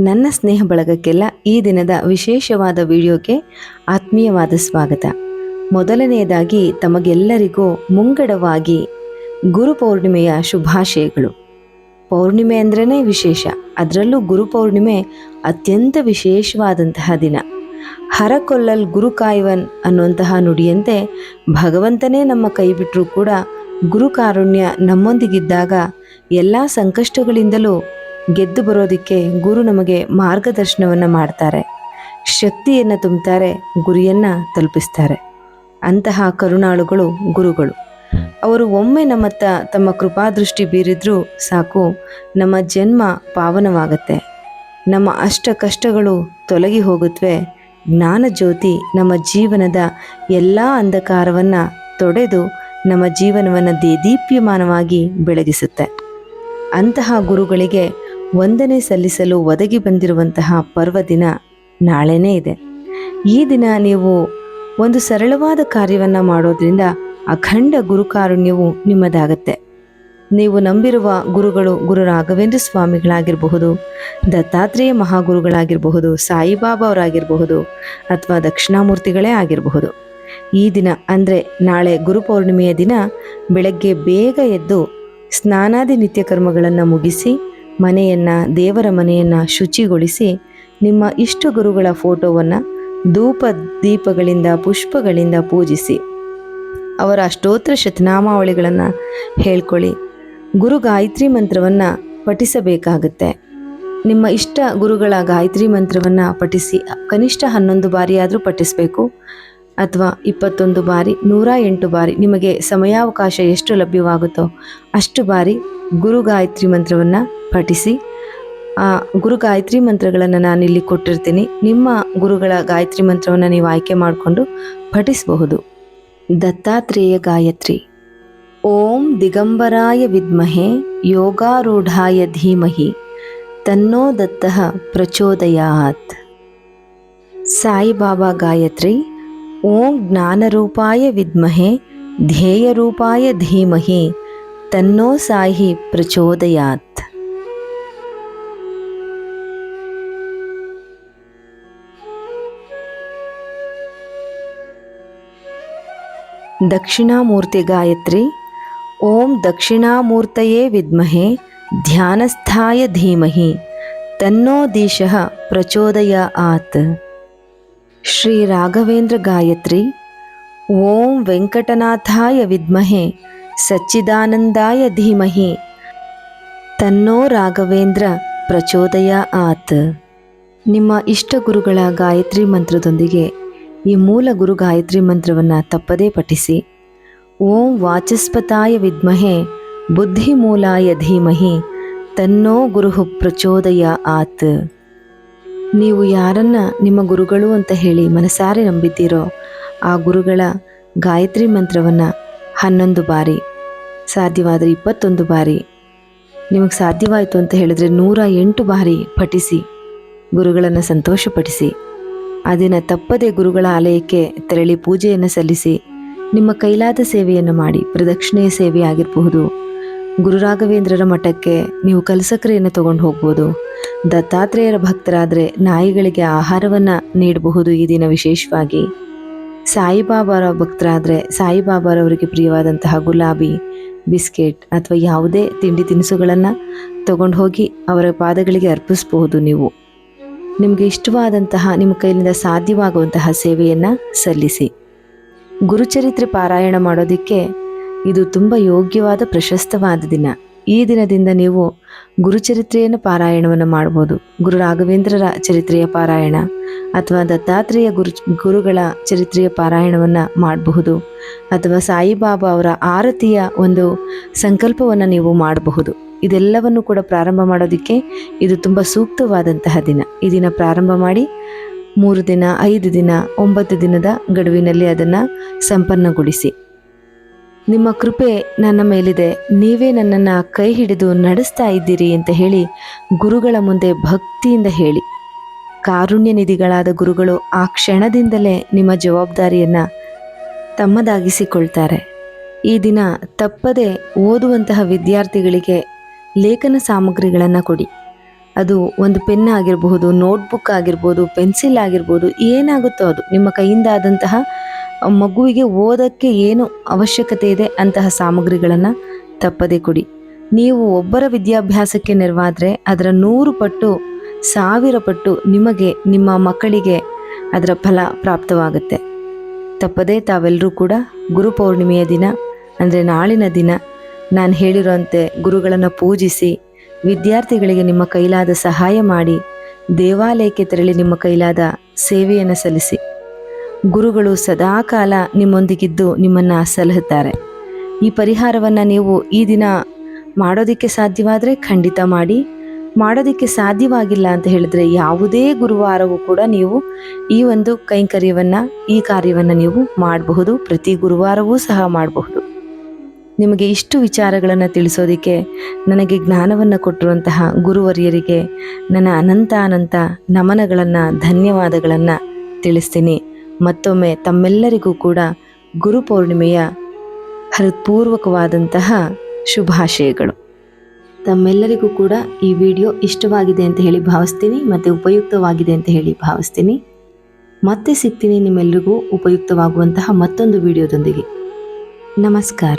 ನನ್ನ ಸ್ನೇಹ ಬಳಗಕ್ಕೆಲ್ಲ ಈ ದಿನದ ವಿಶೇಷವಾದ ವಿಡಿಯೋಗೆ ಆತ್ಮೀಯವಾದ ಸ್ವಾಗತ. ಮೊದಲನೆಯದಾಗಿ ತಮಗೆಲ್ಲರಿಗೂ ಮುಂಗಡವಾಗಿ ಗುರು ಪೌರ್ಣಿಮೆಯ ಶುಭಾಶಯಗಳು. ಪೌರ್ಣಿಮೆ ಅಂದ್ರೇ ವಿಶೇಷ, ಅದರಲ್ಲೂ ಗುರು ಪೌರ್ಣಿಮೆ ಅತ್ಯಂತ ವಿಶೇಷವಾದಂತಹ ದಿನ. ಹರಕೊಲ್ಲಲ್ ಗುರು ಕಾಯುವನ್ ಅನ್ನುವಂತಹ ನುಡಿಯಂತೆ ಭಗವಂತನೇ ನಮ್ಮ ಕೈ ಬಿಟ್ಟರೂ ಕೂಡ ಗುರು ಕಾರುಣ್ಯ ನಮ್ಮೊಂದಿಗಿದ್ದಾಗ ಎಲ್ಲ ಸಂಕಷ್ಟಗಳಿಂದಲೂ ಗೆದ್ದು ಬರೋದಕ್ಕೆ ಗುರು ನಮಗೆ ಮಾರ್ಗದರ್ಶನವನ್ನು ಮಾಡ್ತಾರೆ. ಶಕ್ತಿಯನ್ನು ತುಂಬುತ್ತಾರೆ ಗುರಿಯನ್ನು ತಲುಪಿಸ್ತಾರೆ. ಅಂತಹ ಕರುಣಾಳುಗಳು ಗುರುಗಳು. ಅವರು ಒಮ್ಮೆ ನಮ್ಮತ್ತ ತಮ್ಮ ಕೃಪಾದೃಷ್ಟಿ ಬೀರಿದ್ರೂ ಸಾಕು, ನಮ್ಮ ಜನ್ಮ ಪಾವನವಾಗತ್ತೆ. ನಮ್ಮ ಅಷ್ಟ ಕಷ್ಟಗಳು ತೊಲಗಿ ಹೋಗುತ್ತವೆ ಜ್ಞಾನ ಜ್ಯೋತಿ ನಮ್ಮ ಜೀವನದ ಎಲ್ಲ ಅಂಧಕಾರವನ್ನು ತೊಡೆದು ನಮ್ಮ ಜೀವನವನ್ನು ದೇದೀಪ್ಯಮಾನವಾಗಿ ಬೆಳಗಿಸುತ್ತೆ. ಅಂತಹ ಗುರುಗಳಿಗೆ ವಂದನೆ ಸಲ್ಲಿಸಲು ಒದಗಿ ಬಂದಿರುವಂತಹ ಪರ್ವದಿನ ನಾಳೆನೇ ಇದೆ. ಈ ದಿನ ನೀವು ಒಂದು ಸರಳವಾದ ಕಾರ್ಯವನ್ನು ಮಾಡೋದ್ರಿಂದ ಅಖಂಡ ಗುರುಕಾರುಣ್ಯವು ನಿಮ್ಮದಾಗತ್ತೆ. ನೀವು ನಂಬಿರುವ ಗುರುಗಳು ಗುರು ರಾಘವೇಂದ್ರ ಸ್ವಾಮಿಗಳಾಗಿರಬಹುದು, ದತ್ತಾತ್ರೇಯ ಮಹಾಗುರುಗಳಾಗಿರಬಹುದು, ಸಾಯಿಬಾಬಾ ಅವರಾಗಿರಬಹುದು, ಅಥವಾ ದಕ್ಷಿಣಾಮೂರ್ತಿಗಳೇ ಆಗಿರಬಹುದು. ಈ ದಿನ ಅಂದರೆ ನಾಳೆ ಗುರುಪೌರ್ಣಿಮೆಯ ದಿನ, ಬೆಳಗ್ಗೆ ಬೇಗ ಎದ್ದು ಸ್ನಾನಾದಿ ನಿತ್ಯ ಕರ್ಮಗಳನ್ನು ಮುಗಿಸಿ ಮನೆಯನ್ನು, ದೇವರ ಮನೆಯನ್ನು ಶುಚಿಗೊಳಿಸಿ ನಿಮ್ಮ ಇಷ್ಟ ಗುರುಗಳ ಫೋಟೋವನ್ನು ಧೂಪ ದೀಪಗಳಿಂದ, ಪುಷ್ಪಗಳಿಂದ ಪೂಜಿಸಿ. ಅವರ ಅಷ್ಟೋತ್ತರ ಶತನಾಮಾವಳಿಗಳನ್ನು ಹೇಳ್ಕೊಳ್ಳಿ. ಗುರು ಗಾಯತ್ರಿ ಮಂತ್ರವನ್ನು ಪಠಿಸಬೇಕಾಗುತ್ತೆ. ನಿಮ್ಮ ಇಷ್ಟ ಗುರುಗಳ ಗಾಯತ್ರಿ ಮಂತ್ರವನ್ನು ಪಠಿಸಿ ಕನಿಷ್ಠ ಹನ್ನೊಂದು ಬಾರಿಯಾದರೂ ಪಠಿಸಬೇಕು. ಅಥವಾ ಇಪ್ಪತ್ತೊಂದು ಬಾರಿ, ನೂರ ಎಂಟು ಬಾರಿ ನಿಮಗೆ ಸಮಯಾವಕಾಶ ಎಷ್ಟು ಲಭ್ಯವಾಗುತ್ತೋ ಅಷ್ಟು ಬಾರಿ ಗುರು ಗಾಯತ್ರಿ ಮಂತ್ರವನ್ನು ಪಠಿಸಿ. ಗುರು ಗಾಯತ್ರಿ ಮಂತ್ರಗಳನ್ನು ನಾನಿಲ್ಲಿ ಕೊಟ್ಟಿರ್ತೀನಿ. ನಿಮ್ಮ ಗುರುಗಳ ಗಾಯತ್ರಿ ಮಂತ್ರವನ್ನು ನೀವು ಆಯ್ಕೆ ಮಾಡಿಕೊಂಡು ಪಠಿಸಬಹುದು. ದತ್ತಾತ್ರೇಯ ಗಾಯತ್ರಿ. ಓಂ ದಿಗಂಬರಾಯ ವಿದ್ಮಹೆ ಯೋಗಾರೂಢಾಯ ಧೀಮಹಿ ತನ್ನೋ ದತ್ತಃ ಪ್ರಚೋದಯಾತ್. ಸಾಯಿಬಾಬಾ ಗಾಯತ್ರಿ. ಓಂ ಜ್ಞಾನರೂಪಾಯ ವಿದ್ಮಹೆ ಧ್ಯೇಯರೂಪಾಯ ಧೀಮಹಿ ತನ್ನೋ ಸಾಯಿ ಪ್ರಚೋದಯಾತ್ ದಕ್ಷಿಣಾಮೂರ್ತಿ ಗಾಯತ್ರಿ ಓಂ ದಕ್ಷಿಣಾಮೂರ್ತಯೇ ವಿದ್ಮಹೆ ಧ್ಯಾನಸ್ಥಾಯ ಧೀಮಹಿ ತನ್ನೋ ದಿಶಃ ಪ್ರಚೋದಯ ಆತ್ ಶ್ರೀ ರಾಘವೇಂದ್ರ ಗಾಯತ್ರಿ ಓಂ ವೆಂಕಟನಾಥಾಯ ವಿದ್ಮಹೆ ಸಚ್ಚಿದಾನಂದಾಯ ಧೀಮಹಿ. ತನ್ನೋ ರಾಘವೇಂದ್ರ, ಪ್ರಚೋದಯ ಆತ್. ನಿಮ್ಮ ಇಷ್ಟ ಗುರುಗಳ ಗಾಯತ್ರಿ ಮಂತ್ರದೊಂದಿಗೆ ಈ ಮೂಲ ಗುರು ಗಾಯತ್ರಿ ಮಂತ್ರವನ್ನು ತಪ್ಪದೇ ಪಠಿಸಿ. ಓಂ ವಾಚಸ್ಪತಾಯ ವಿದ್ಮಹೆ, ಬುದ್ಧಿಮೂಲಾಯ ಧೀಮಹಿ, ತನ್ನೋ ಗುರು ಪ್ರಚೋದಯ ಆತ್. ನೀವು ಯಾರನ್ನ ನಿಮ್ಮ ಗುರುಗಳು ಅಂತ ಹೇಳಿ ಮನಸಾರೆ ನಂಬಿದ್ದೀರೋ, ಆ ಗುರುಗಳ ಗಾಯತ್ರಿ ಮಂತ್ರವನ್ನು ಹನ್ನೊಂದು ಬಾರಿ, ಸಾಧ್ಯವಾದರೆ ಇಪ್ಪತ್ತೊಂದು ಬಾರಿ. ನಿಮಗೆ ಸಾಧ್ಯವಾಯಿತು ಅಂತ ಹೇಳಿದ್ರೆ ನೂರ ಎಂಟು ಬಾರಿ ಪಠಿಸಿ, ಗುರುಗಳನ್ನು ಸಂತೋಷಪಡಿಸಿ. ಆ ತಪ್ಪದೆ ಗುರುಗಳ ಆಲಯಕ್ಕೆ ತೆರಳಿ ಪೂಜೆಯನ್ನು ಸಲ್ಲಿಸಿ, ನಿಮ್ಮ ಕೈಲಾದ ಸೇವೆಯನ್ನು ಮಾಡಿ, ಪ್ರದಕ್ಷಿಣೆಯ ಸೇವೆ ಆಗಿರಬಹುದು. ಗುರುರಾಘವೇಂದ್ರರ ಮಠಕ್ಕೆ ನೀವು ಕಲಸಕ್ರೆಯನ್ನು ತಗೊಂಡು ಹೋಗ್ಬೋದು. ದತ್ತಾತ್ರೇಯರ ಭಕ್ತರಾದರೆ ನಾಯಿಗಳಿಗೆ ಆಹಾರವನ್ನು ನೀಡಬಹುದು ಈ ದಿನ ವಿಶೇಷವಾಗಿ. ಸಾಯಿಬಾಬಾರ ಭಕ್ತರಾದರೆ ಸಾಯಿಬಾಬಾರವರಿಗೆ ಪ್ರಿಯವಾದಂತಹ ಗುಲಾಬಿ, ಬಿಸ್ಕೆಟ್ ಅಥವಾ ಯಾವುದೇ ತಿಂಡಿ ತಿನಿಸುಗಳನ್ನು ತಗೊಂಡು ಹೋಗಿ ಅವರ ಪಾದಗಳಿಗೆ ಅರ್ಪಿಸಬಹುದು ನೀವು. ನಿಮಗೆ ಇಷ್ಟವಾದಂತಹ ನಿಮ್ಮ ಕೈಲಿಂದ ಸಾಧ್ಯವಾಗುವಂತಹ ಸೇವೆಯನ್ನು ಸಲ್ಲಿಸಿ. ಗುರುಚರಿತ್ರೆ ಪಾರಾಯಣ ಮಾಡೋದಕ್ಕೆ ಇದು ತುಂಬ ಯೋಗ್ಯವಾದ ಪ್ರಶಸ್ತವಾದ ದಿನ. ಈ ದಿನದಿಂದ ನೀವು ಗುರುಚರಿತ್ರೆಯನ್ನು ಪಾರಾಯಣವನ್ನು ಮಾಡ್ಬೋದು. ಗುರು ರಾಘವೇಂದ್ರರ ಚರಿತ್ರೆಯ ಪಾರಾಯಣ. ಅಥವಾ ದತ್ತಾತ್ರೇಯ ಗುರು ಗುರುಗಳ ಚರಿತ್ರೆಯ ಪಾರಾಯಣವನ್ನು ಮಾಡಬಹುದು. ಅಥವಾ ಸಾಯಿಬಾಬಾ ಅವರ ಆರತಿಯ ಒಂದು ಸಂಕಲ್ಪವನ್ನು ನೀವು ಮಾಡಬಹುದು. ಇದೆಲ್ಲವನ್ನು ಕೂಡ ಪ್ರಾರಂಭ ಮಾಡೋದಕ್ಕೆ ಇದು ತುಂಬ ಸೂಕ್ತವಾದಂತಹ ದಿನ. ಈ ದಿನ ಪ್ರಾರಂಭ ಮಾಡಿ ಮೂರು ದಿನ, ಐದು ದಿನ, ಒಂಬತ್ತು ದಿನದ ಗಡುವಿನಲ್ಲಿ ಅದನ್ನು ಸಂಪನ್ನಗೊಳಿಸಿ. ನಿಮ್ಮ ಕೃಪೆ ನನ್ನ ಮೇಲಿದೆ. ನೀವೇ ನನ್ನನ್ನು ಕೈ ಹಿಡಿದು ನಡೆಸ್ತಾ ಇದ್ದೀರಿ ಅಂತ ಹೇಳಿ ಗುರುಗಳ ಮುಂದೆ ಭಕ್ತಿಯಿಂದ ಹೇಳಿ. ಕಾರುಣ್ಯ ನಿಧಿಗಳಾದ ಗುರುಗಳು ಆ ಕ್ಷಣದಿಂದಲೇ ನಿಮ್ಮ ಜವಾಬ್ದಾರಿಯನ್ನು ತಮ್ಮದಾಗಿಸಿಕೊಳ್ತಾರೆ. ಈ ದಿನ ತಪ್ಪದೆ ಓದುವಂತಹ ವಿದ್ಯಾರ್ಥಿಗಳಿಗೆ ಲೇಖನ ಸಾಮಗ್ರಿಗಳನ್ನು ಕೊಡಿ. ಅದು ಒಂದು ಪೆನ್ ಆಗಿರಬಹುದು, ನೋಟ್ಬುಕ್ ಆಗಿರ್ಬೋದು, ಪೆನ್ಸಿಲ್ ಆಗಿರ್ಬೋದು, ಏನಾಗುತ್ತೋ ಅದು. ನಿಮ್ಮ ಕೈಯಿಂದ ಆದಂತಹ ಮಗುವಿಗೆ ಓದಕ್ಕೆ ಏನು ಅವಶ್ಯಕತೆ ಇದೆ ಅಂತಹ ಸಾಮಗ್ರಿಗಳನ್ನು ತಪ್ಪದೆ ಕೊಡಿ. ನೀವು ಒಬ್ಬರ ವಿದ್ಯಾಭ್ಯಾಸಕ್ಕೆ ನೆರವಾದರೆ ಅದರ ನೂರು ಪಟ್ಟು ಸಾವಿರ ಪಟ್ಟು ನಿಮಗೆ, ನಿಮ್ಮ ಮಕ್ಕಳಿಗೆ ಅದರ ಫಲ ಪ್ರಾಪ್ತವಾಗುತ್ತೆ. ತಪ್ಪದೇ ತಾವೆಲ್ಲರೂ ಕೂಡ ಗುರು ಪೌರ್ಣಿಮೆಯ ದಿನ, ಅಂದರೆ ನಾಳಿನ ದಿನ, ನಾನು ಹೇಳಿರೋಂತೆ ಗುರುಗಳನ್ನು ಪೂಜಿಸಿ, ವಿದ್ಯಾರ್ಥಿಗಳಿಗೆ ನಿಮ್ಮ ಕೈಲಾದ ಸಹಾಯ ಮಾಡಿ, ದೇವಾಲಯಕ್ಕೆ ತೆರಳಿ ನಿಮ್ಮ ಕೈಲಾದ ಸೇವೆಯನ್ನು ಸಲ್ಲಿಸಿ. ಗುರುಗಳು ಸದಾಕಾಲ ನಿಮ್ಮೊಂದಿಗಿದ್ದು ನಿಮ್ಮನ್ನು ಸಲಹುತ್ತಾರೆ ಈ ಪರಿಹಾರವನ್ನು ನೀವು ಈ ದಿನ ಮಾಡೋದಕ್ಕೆ ಸಾಧ್ಯವಾದರೆ ಖಂಡಿತ ಮಾಡಿ. ಮಾಡೋದಕ್ಕೆ ಸಾಧ್ಯವಾಗಿಲ್ಲ ಅಂತ ಹೇಳಿದ್ರೆ ಯಾವುದೇ ಗುರುವಾರವೂ ಕೂಡ ನೀವು ಈ ಒಂದು ಕೈಂಕರ್ಯವನ್ನು, ಈ ಕಾರ್ಯವನ್ನು ನೀವು ಮಾಡಬಹುದು. ಪ್ರತಿ ಗುರುವಾರವೂ ಸಹ ಮಾಡಬಹುದು. ನಿಮಗೆ ಇಷ್ಟು ವಿಚಾರಗಳನ್ನು ತಿಳಿಸೋದಕ್ಕೆ, ನನಗೆ ಜ್ಞಾನವನ್ನು ಕೊಟ್ಟಿರುವಂತಹ ಗುರುವರಿಯರಿಗೆ ನನ್ನ ಅನಂತ ಅನಂತ ನಮನಗಳನ್ನು, ಧನ್ಯವಾದಗಳನ್ನು ತಿಳಿಸ್ತೀನಿ. ಮತ್ತೊಮ್ಮೆ ತಮ್ಮೆಲ್ಲರಿಗೂ ಕೂಡ ಗುರುಪೌರ್ಣಿಮೆಯ ಹೃತ್ಪೂರ್ವಕವಾದಂತಹ ಶುಭಾಶಯಗಳು. ತಮ್ಮೆಲ್ಲರಿಗೂ ಕೂಡ ಈ ವಿಡಿಯೋ ಇಷ್ಟವಾಗಿದೆ ಅಂತ ಹೇಳಿ ಭಾವಿಸ್ತೀನಿ ಮತ್ತು ಉಪಯುಕ್ತವಾಗಿದೆ ಅಂತ ಹೇಳಿ ಭಾವಿಸ್ತೀನಿ. ಮತ್ತೆ ಸಿಗ್ತೀನಿ ನಿಮ್ಮೆಲ್ಲರಿಗೂ ಉಪಯುಕ್ತವಾಗುವಂತಹ ಮತ್ತೊಂದು ವಿಡಿಯೋದೊಂದಿಗೆ. ನಮಸ್ಕಾರ.